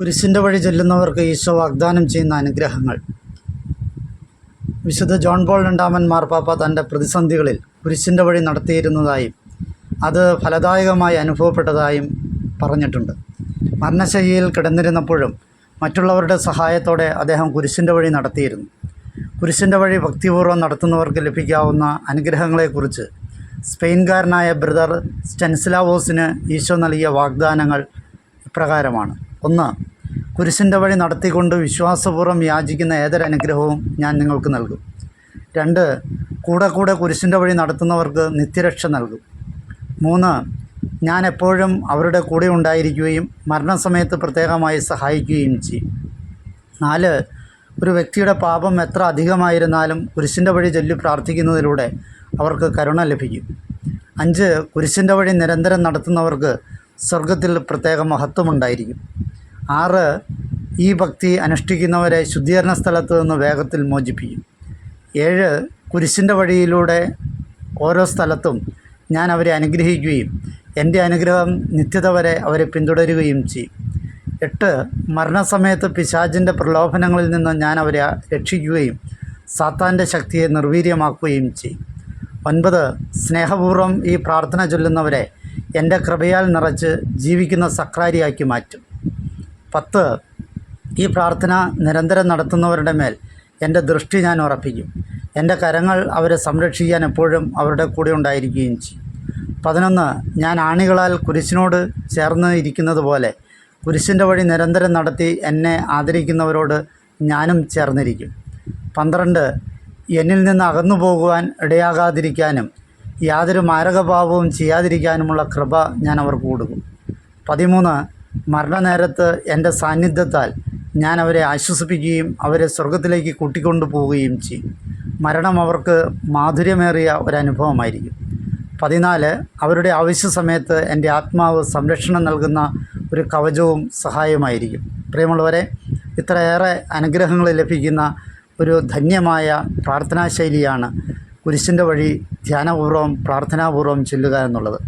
കുരിശിന്റെ വഴി ചെല്ലുന്നവർക്ക് ഈശോ വാഗ്ദാനം ചെയ്യുന്ന അനുഗ്രഹങ്ങൾ. വിശുദ്ധ ജോൺ പോൾ രണ്ടാമൻ മാർപ്പാപ്പ തന്റെ പ്രതിസന്ധികളിൽ കുരിശിന്റെ വഴി നടത്തിയിരുന്നതായും അത് ഫലദായകമായി അനുഭവപ്പെട്ടതായും പറഞ്ഞിട്ടുണ്ട്. മരണശൈലിയിൽ കിടന്നിരുന്നപ്പോഴും മറ്റുള്ളവരുടെ സഹായത്തോടെ അദ്ദേഹം കുരിശിന്റെ വഴി നടത്തിയിരുന്നു. കുരിശിന്റെ വഴി ഭക്തിപൂർവം നടത്തുന്നവർക്ക് ലഭിക്കാവുന്ന അനുഗ്രഹങ്ങളെക്കുറിച്ച് സ്പെയിൻകാരനായ ബ്രദർ സ്റ്റെൻസിലാവോസിന് ഈശോ നൽകിയ വാഗ്ദാനങ്ങൾ ഇപ്രകാരമാണ്. ഒന്ന് കുരിശിന്റെ വഴി നടത്തിക്കൊണ്ട് വിശ്വാസപൂർവം യാചിക്കുന്ന ഏതൊരനുഗ്രഹവും ഞാൻ നിങ്ങൾക്ക് നൽകും. രണ്ട് കൂടെ കൂടെ കുരിശിന്റെ വഴി നടത്തുന്നവർക്ക് നിത്യരക്ഷ നൽകും. മൂന്ന് ഞാൻ എപ്പോഴും അവരുടെ കൂടെ ഉണ്ടായിരിക്കുകയും മരണസമയത്ത് പ്രത്യേകമായി സഹായിക്കുകയും ചെയ്യും. നാല് ഒരു വ്യക്തിയുടെ പാപം എത്ര അധികമായിരുന്നാലും കുരിശിന്റെ വഴി ചൊല്ലി പ്രാർത്ഥിക്കുന്നതിലൂടെ അവർക്ക് കരുണ ലഭിക്കും. അഞ്ച് കുരിശിന്റെ വഴി നിരന്തരം നടത്തുന്നവർക്ക് സ്വർഗത്തിൽ പ്രത്യേക മഹത്വമുണ്ടായിരിക്കും ആറ് ഈ ഭക്തി അനുഷ്ഠിക്കുന്നവരെ ശുദ്ധീകരണ സ്ഥലത്ത് നിന്ന് വേഗത്തിൽ മോചിപ്പിക്കും. ഏഴ് കുരിശിന്റെ വഴിയിലൂടെ ഓരോ സ്ഥലത്തും ഞാൻ അവരെ അനുഗ്രഹിക്കുകയും എന്റെ അനുഗ്രഹം നിത്യത വരെ അവരെ പിന്തുടരുകയും ചെയ്യും. എട്ട് മരണസമയത്ത് പിശാചിന്റെ പ്രലോഭനങ്ങളിൽ നിന്ന് ഞാൻ അവരെ രക്ഷിക്കുകയും സാത്താന്റെ ശക്തിയെ നിർവീര്യമാക്കുകയും ചെയ്യും. ഒൻപത് സ്നേഹപൂർവം ഈ പ്രാർത്ഥന ചൊല്ലുന്നവരെ എന്റെ കൃപയാൽ നിറച്ച് ജീവിക്കുന്ന സക്രാരിയാക്കി മാറ്റും. പത്ത്. ഈ പ്രാർത്ഥന നിരന്തരം നടത്തുന്നവരുടെ മേൽ എന്റെ ദൃഷ്ടി ഞാൻ ഉറപ്പിക്കും. എന്റെ കരങ്ങൾ അവരെ സംരക്ഷിക്കാൻ എപ്പോഴും അവരുടെ കൂടെ ഉണ്ടായിരിക്കുകയും ചെയ്യും. പതിനൊന്ന് ഞാൻ ആണികളാൽ കുരിശിനോട് ചേർന്ന് ഇരിക്കുന്നത് പോലെ കുരിശിന്റെ വഴി നിരന്തരം നടത്തി എന്നെ ആദരിക്കുന്നവരോട് ഞാനും ചേർന്നിരിക്കും. പന്ത്രണ്ട് എന്നിൽ നിന്ന് അകന്നു പോകുവാൻ ഇടയാകാതിരിക്കാനും യാതൊരു മാരകഭാവവും ചെയ്യാതിരിക്കാനുമുള്ള കൃപ ഞാൻ അവർക്ക് കൊടുക്കും. പതിമൂന്ന് മരണനേരത്ത് എന്റെ സാന്നിധ്യത്താൽ ഞാൻ അവരെ ആശ്വസിപ്പിക്കുകയും അവരെ സ്വർഗത്തിലേക്ക് കൂട്ടിക്കൊണ്ടു പോവുകയും ചെയ്യും. മരണം അവർക്ക് മാധുര്യമേറിയ ഒരനുഭവമായിരിക്കും. പതിനാല് അവരുടെ ആവശ്യ സമയത്ത് എന്റെ ആത്മാവ് സംരക്ഷണം നൽകുന്ന ഒരു കവചവും സഹായമായിരിക്കും. പ്രിയമുള്ളവരെ ഇത്രയേറെ അനുഗ്രഹങ്ങൾ ലഭിക്കുന്ന ഒരു ധന്യമായ പ്രാർത്ഥനാശൈലിയാണ് കുരിശിന്റെ വഴി ധ്യാനപൂർവം പ്രാർത്ഥനാപൂർവം ചൊല്ലുക എന്നുള്ളത്.